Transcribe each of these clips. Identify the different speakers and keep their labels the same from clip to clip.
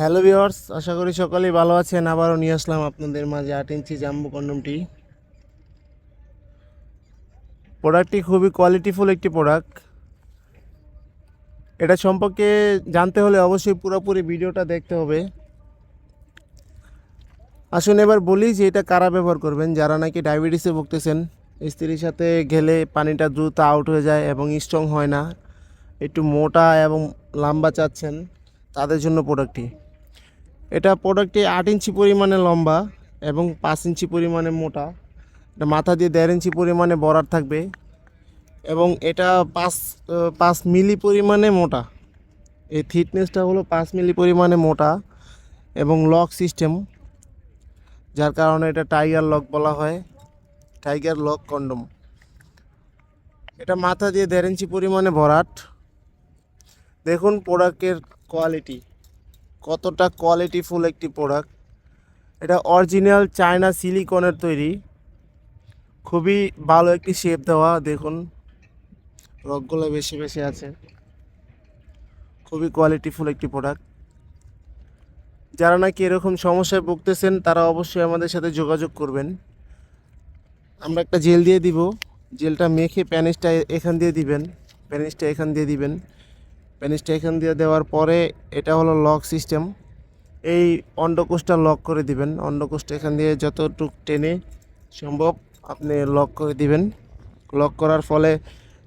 Speaker 1: Hello viewers আশা করি সকলেই ভালো আছেন। আবারও নিয়ে আসলাম আপনাদের মাঝে আট ইঞ্চি জাম্বু কন্ডমটি। প্রোডাক্টটি খুবই কোয়ালিটিফুল একটি প্রোডাক্ট। এটা সম্পর্কে জানতে হলে অবশ্যই পুরোপুরি ভিডিওটা দেখতে হবে। আসুন এবার বলি যে এটা কারা ব্যবহার করবেন, যারা নাকি ডায়াবেটিসে ভুগতেছেন। স্ত্রীর সাথে গেলে পানিটা দ্রুত আউট হয়ে যায় এবং স্ট্রং হয় না। একটু মোটা এবং লম্বা চাচ্ছেন তাদের জন্য প্রোডাক্টটি। এটা প্রোডাক্টটি আট ইঞ্চি পরিমাণে লম্বা এবং পাঁচ ইঞ্চি পরিমাণে মোটা। এটা মাথা দিয়ে দেড় ইঞ্চি পরিমাণে বরার থাকবে এবং এটা পাঁচ পাঁচ মিলি পরিমাণে মোটা। এই থিকনেসটা হলো পাঁচ মিলি পরিমাণে মোটা এবং লক সিস্টেম যার কারণে এটা টাইগার লক বলা হয় টাইগার লক কন্ডম এটা মাথা দিয়ে দেড় ইঞ্চি পরিমাণে ভরাট দেখুন প্রোডাক্টের কোয়ালিটি কতটা কোয়ালিটিফুল একটি প্রোডাক্ট এটা অরিজিনাল চায়না সিলিকনের তৈরি। খুবই ভালো একটি শেপ দেওয়া, দেখুন। রকগুলো বেশি বেশি আছে। খুবই কোয়ালিটিফুল একটি প্রোডাক্ট যারা নাকি এরকম সমস্যায় ভুগতেছেন, তারা অবশ্যই আমাদের সাথে যোগাযোগ করবেন। আমরা একটা জেল দিয়ে দিব। জেলটা মেখে প্যানিসটা এখান দিয়ে দিবেন। প্যানিসটা এখান দিয়ে দিবেন। প্যানিসটা এখান দিয়ে দেওয়ার পরে এটা হলো লক সিস্টেম এই অন্ডকোষটা লক করে দিবেন। অন্ডকোষটা এখান দিয়ে যতটুক টেনে সম্ভব আপনি লক করে দিবেন। লক করার ফলে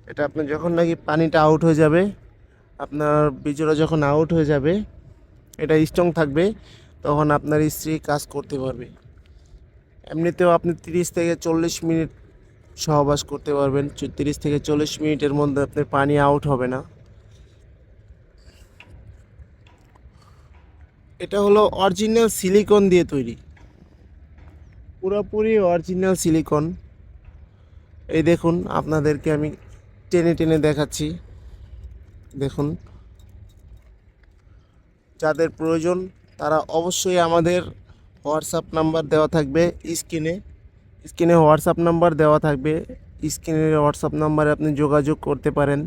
Speaker 1: এটা আপনি যখন নাকি পানিটা আউট হয়ে যাবে, আপনার বীজরা যখন আউট হয়ে যাবে, এটা স্ট্রং থাকবে, তখন আপনার স্ত্রী কাজ করতে পারবে। এমনিতেও আপনি তিরিশ থেকে চল্লিশ মিনিট সহবাস করতে পারবেন। তিরিশ থেকে চল্লিশ মিনিটের মধ্যে আপনার পানি আউট হবে না। এটা হলো অরিজিনাল সিলিকন দিয়ে তৈরি। পুরোপুরি অরিজিনাল সিলিকন এই দেখুন, আপনাদেরকে আমি টেনে টেনে দেখাচ্ছি। দেখুন, যাদের প্রয়োজন, তারা অবশ্যই আমাদের হোয়াটসঅ্যাপ নাম্বার দেওয়া থাকবে স্ক্রিনে। স্ক্রিনে হোয়াটসঅ্যাপ নাম্বার দেওয়া থাকবে। স্ক্রিনের হোয়াটসঅ্যাপ নাম্বারে আপনি যোগাযোগ করতে পারেন।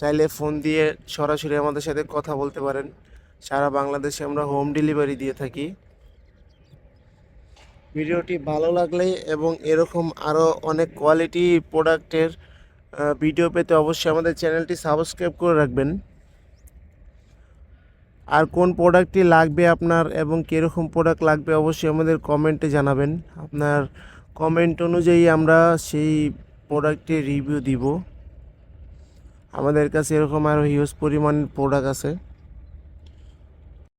Speaker 1: চাইলে ফোন দিয়ে সরাসরি আমাদের সাথে কথা বলতে পারেন। সারা বাংলাদেশে আমরা হোম ডেলিভারি দিয়ে থাকি। ভিডিওটি ভালো লাগলে এবং এরকম আরও অনেক কোয়ালিটি প্রোডাক্টের ভিডিও পেতে অবশ্যই আমাদের চ্যানেলটি সাবস্ক্রাইব করে রাখবেন। আর কোন প্রোডাক্টটি লাগবে আপনার এবং কীরকম প্রোডাক্ট লাগবে অবশ্যই আমাদের কমেন্টে জানাবেন। আপনার কমেন্ট অনুযায়ী আমরা সেই প্রোডাক্টের রিভিউ দিব। আমাদের কাছে এরকম আরও হিউজ পরিমাণ প্রোডাক্ট আছে।